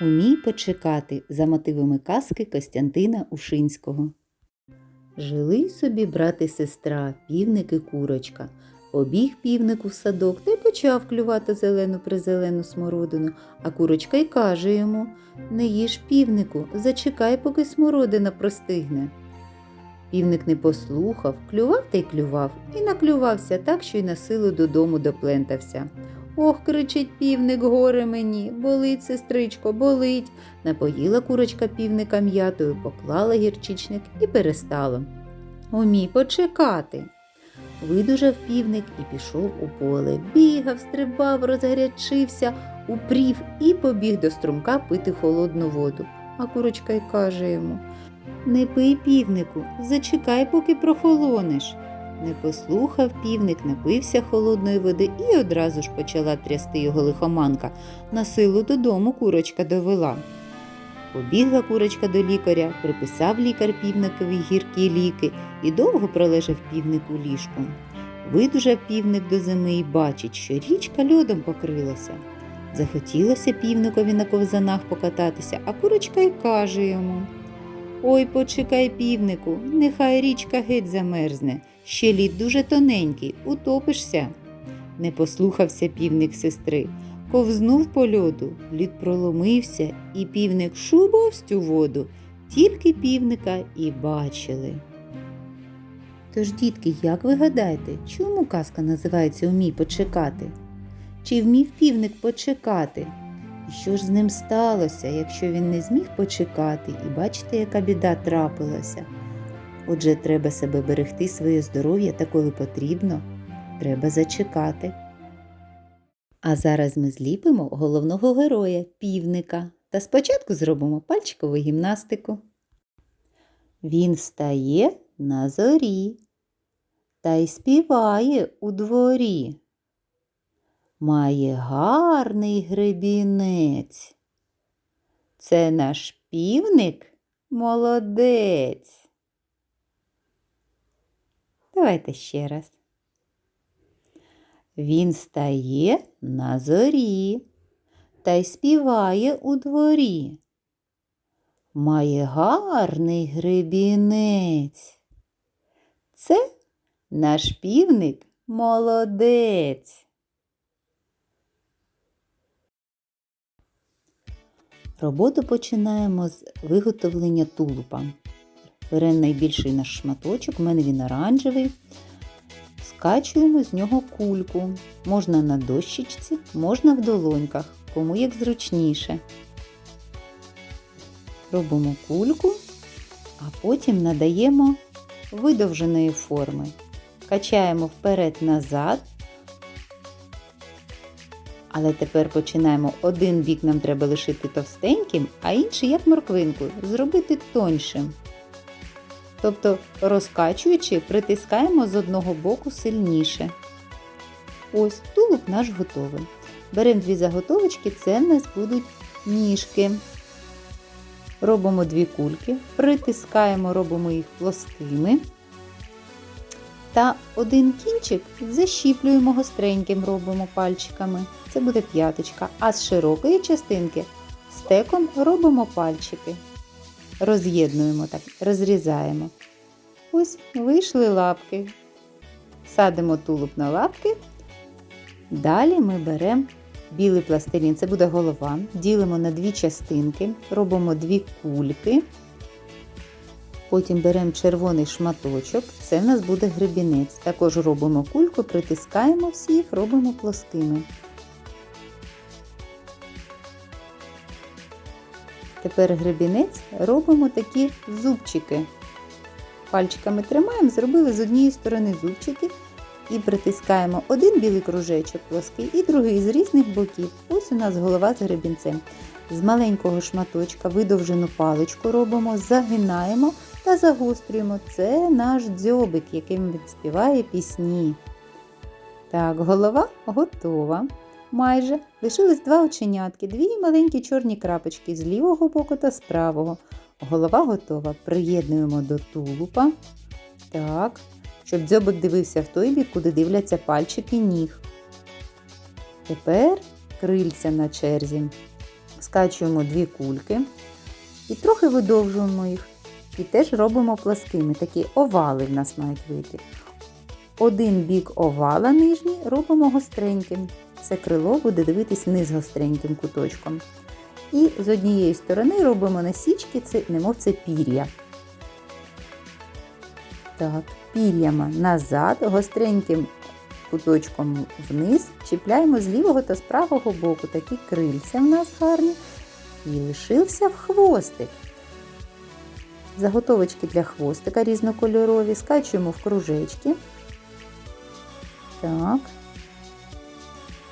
Умій почекати за мотивами казки Костянтина Ушинського. Жили собі брат і сестра, півник і курочка. Побіг півник у садок та й почав клювати зелену призелену смородину, а курочка й каже йому Не їж півнику, зачекай, поки смородина простигне. Півник не послухав, клював та й клював, і наклювався так, що й на силу додому доплентався. Ох, кричить півник, горе мені, болить, сестричко, болить. Напоїла курочка півника м'ятою, поклала гірчичник і перестала. Умій почекати. Видужав півник і пішов у поле. Бігав, стрибав, розгарячився, упрів і побіг до струмка пити холодну воду. А курочка й каже йому Не пий півнику, зачекай, поки прохолонеш. Не послухав півник, напився холодної води і одразу ж почала трясти його лихоманка. На силу додому курочка довела. Побігла курочка до лікаря, приписав лікар півникові гіркі ліки і довго пролежав півник у ліжку. Видужав півник до зими і бачить, що річка льодом покрилася. Захотілося півникові на ковзанах покататися, а курочка й каже йому Ой, почекай, півнику, нехай річка геть замерзне, ще лід дуже тоненький, утопишся. Не послухався півник сестри, ковзнув по льоду, лід проломився, і півник шубовсть у воду, тільки півника і бачили. Тож, дітки, як ви гадаєте, чому казка називається Умій почекати? Чи вмів півник почекати? Що ж з ним сталося, якщо він не зміг почекати, і бачите, яка біда трапилася? Отже, треба себе берегти своє здоров'я та коли потрібно, треба зачекати. А зараз ми зліпимо головного героя півника та спочатку зробимо пальчикову гімнастику. Він встає на зорі та й співає у дворі. Має гарний гребінець. Це наш півник молодець. Давайте ще раз. Він стає на зорі та й співає у дворі. Має гарний гребінець. Це наш півник молодець. Роботу починаємо з виготовлення тулупа. Беремо найбільший наш шматочок, у мене він оранжевий. Скачуємо з нього кульку. Можна на дощечці, можна в долоньках, кому як зручніше. Робимо кульку, а потім надаємо видовженої форми. Качаємо вперед-назад. Але тепер починаємо один бік нам треба лишити товстеньким, а інший, як морквинку, зробити тоньшим. Тобто, розкачуючи, притискаємо з одного боку сильніше. Ось тулуб наш готовий. Беремо дві заготовочки, це в нас будуть ніжки. Робимо дві кульки, притискаємо, робимо їх плоскими. Та один кінчик защіплюємо гостреньким, робимо пальчиками. Це буде п'яточка. А з широкої частинки стеком робимо пальчики. Роз'єднуємо так, розрізаємо. Ось вийшли лапки. Садимо тулуб на лапки. Далі ми беремо білий пластилін, це буде голова. Ділимо на дві частинки, робимо дві кульки. Потім беремо червоний шматочок, це в нас буде гребінець. Також робимо кульку, притискаємо всіх, робимо плоскими. Тепер гребінець робимо такі зубчики. Пальчиками тримаємо, зробили з однієї сторони зубчики і притискаємо один білий кружечок плоский і другий з різних боків. Ось у нас голова з гребінцем. З маленького шматочка видовжену паличку робимо, загинаємо та загострюємо. Це наш дзьобик, яким він співає пісні. Так, голова готова. Майже лишились два оченятки, дві маленькі чорні крапочки з лівого боку та з правого. Голова готова. Приєднуємо до тулупа. Так, щоб дзьобик дивився в той бік, куди дивляться пальчики ніг. Тепер крильця на черзі. скачуємо дві кульки і трохи видовжуємо їх. І теж робимо пласкими. Такі овали в нас мають вийти. Один бік овала нижній робимо гостреньким. Це крило буде дивитись вниз гостреньким куточком. І з однієї сторони робимо насічки, це, немов це пір'я. Так, пір'ями назад, гостреньким куточком вниз, чіпляємо з лівого та з правого боку такі крильця в нас гарні. І лишився в хвостик. Заготовочки для хвостика різнокольорові, скачуємо в кружечки. Так.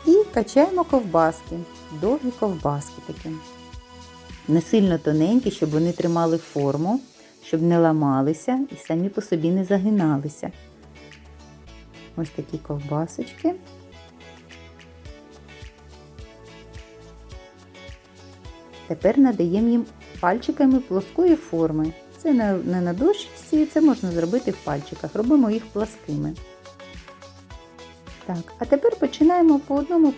І качаємо ковбаски. Довгі ковбаски такі. Не сильно тоненькі, щоб вони тримали форму, щоб не ламалися і самі по собі не загиналися. Ось такі ковбасочки. Тепер надаємо їм пальчиками плоскої форми. Це не, на дощці, це можна зробити в пальчиках. Робимо їх пласкими. Так, а тепер починаємо по одному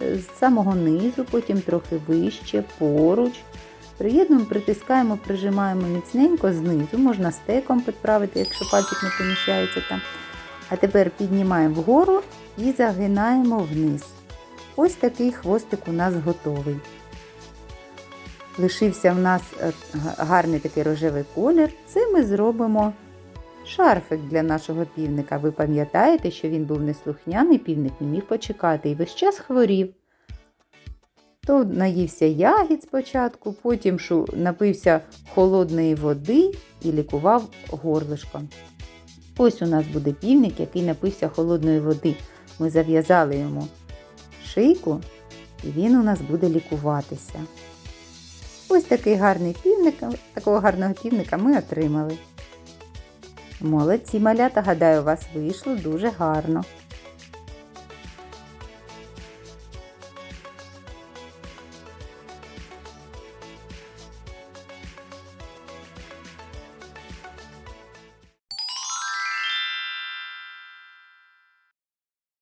з самого низу, потім трохи вище, поруч. Приєднуємо, притискаємо, прижимаємо міцненько знизу, можна стеком підправити, якщо пальчик не поміщається там. А тепер піднімаємо вгору і загинаємо вниз. Ось такий хвостик у нас готовий. Лишився в нас е, гарний такий рожевий колір. Це ми зробимо шарфик для нашого півника. Ви пам'ятаєте, що він був неслухняний, півник не міг почекати і весь час хворів. То наївся ягід спочатку, потім напився холодної води і лікував горлишком. Ось у нас буде півник, який напився холодної води. Ми зав'язали йому шийку, і він у нас буде лікуватися. Ось такий гарний півник, такого гарного півника ми отримали. Молодці малята, гадаю, у вас вийшло дуже гарно.